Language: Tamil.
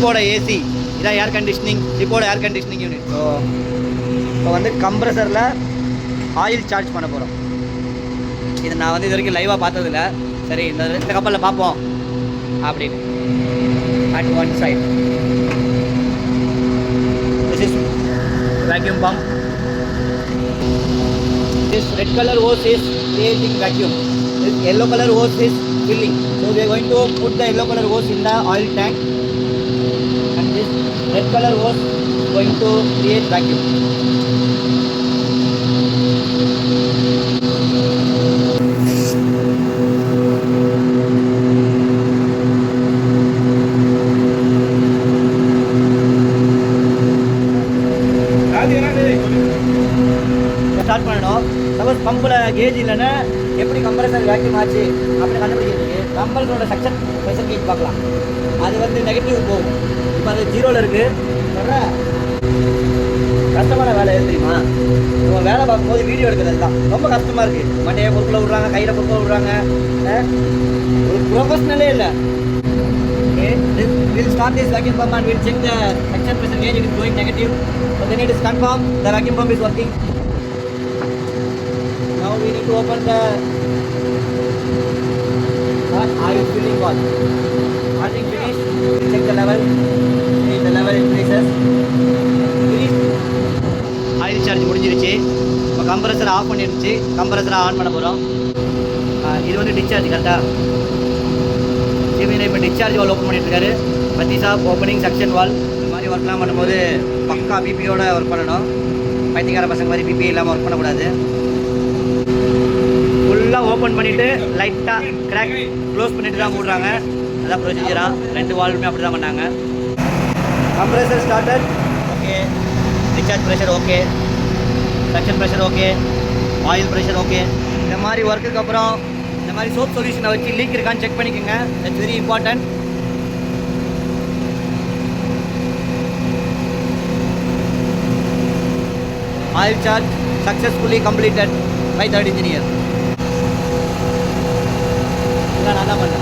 ஜிப்போட ஏசி இதான் ஏர் கண்டிஷனிங் ஜிப்போட ஏர் கண்டிஷனிங் யூனிட் ஸோ இப்போ வந்து கம்ப்ரஸரில் ஆயில் சார்ஜ் பண்ண போகிறோம் இது நான் வந்து இது வரைக்கும் லைவாக பார்த்ததில்ல. சரி இந்த இந்த கப்பலில் பார்ப்போம். அப்படின்னு. At one side this is vacuum pump this red colour hose is creating vacuum. This yellow color hose is filling. So we are going to put the yellow color hose in the oil tank. This red color is going to create vacuum. Start பண்ணணும். சப்போஸ் பம்பில் கேஜ் இல்லைன்னா எப்படி கம்ப்ரஸர் வேக்யூம் ஆச்சு அப்படின்னு கண்டுபிடிக்கிறதுக்கு கம்ப்ரஸரோட சக்ஷன் ப்ரெஷர் கேஜ் பார்க்கலாம். அது வந்து நெகட்டிவ் போகும். இப்போ ஜீரோவில் இருக்குது சொல்கிற கஷ்டமான வேலை எது தெரியுமா நம்ம வேலை பார்க்கும்போது வீடியோ எடுக்கிறது தான் ரொம்ப கஷ்டமாக இருக்குது மண்டையை பொருட்களை விட்றாங்க கையில் பொருட்களை விட்றாங்க அஹ், ஒரு ப்ரொஃபஷ்னலே இல்லை Okay, this, we'll start this vacuum pump and we'll check the suction pressure gauge. It is going negative. So then it is confirmed the vacuum pump is working. Now we need to open the uh, oil filling valve. Charge முடிஞ்சிருச்சு. இப்போ கம்ப்ரஸர் ஆஃப் பண்ணிருச்சு. கம்ப்ரஸரை ஆன் பண்ண போகிறோம் இது வந்து டிஸ்சார்ஜ் கரெக்டாக ஜிமியில் இப்போ டிஸ்சார்ஜ் வால் ஓப்பன் பண்ணிட்டுருக்காரு பத்திசா ஓப்பனிங் செக்ஷன் வால் இந்த மாதிரி ஒர்க்லாம் பண்ணும்போது பக்கா பிபியோட ஒர்க் பண்ணணும். பைத்தியக்கார பசங்க மாதிரி பிபி இல்லாமல் ஒர்க் பண்ணக்கூடாது. ஃபுல்லாக ஓப்பன் பண்ணிவிட்டு லைட்டாக கிராக் க்ளோஸ் பண்ணிட்டு தான் போடுறாங்க அதான் ப்ரொசீஜராக ரெண்டு வால்வுமே அப்படி தான் பண்ணாங்க. Compressor started okay discharge pressure okay suction pressure okay oil pressure okay இந்த மாதிரி ஒர்க்குக்கு அப்புறம் இந்த மாதிரி சோப் சொல்யூஷனை வச்சு லீக் இருக்கான்னு செக் பண்ணிக்கோங்க. It's very important oil charge successfully completed by third engineer இதான் நான் தான் பண்ணேன்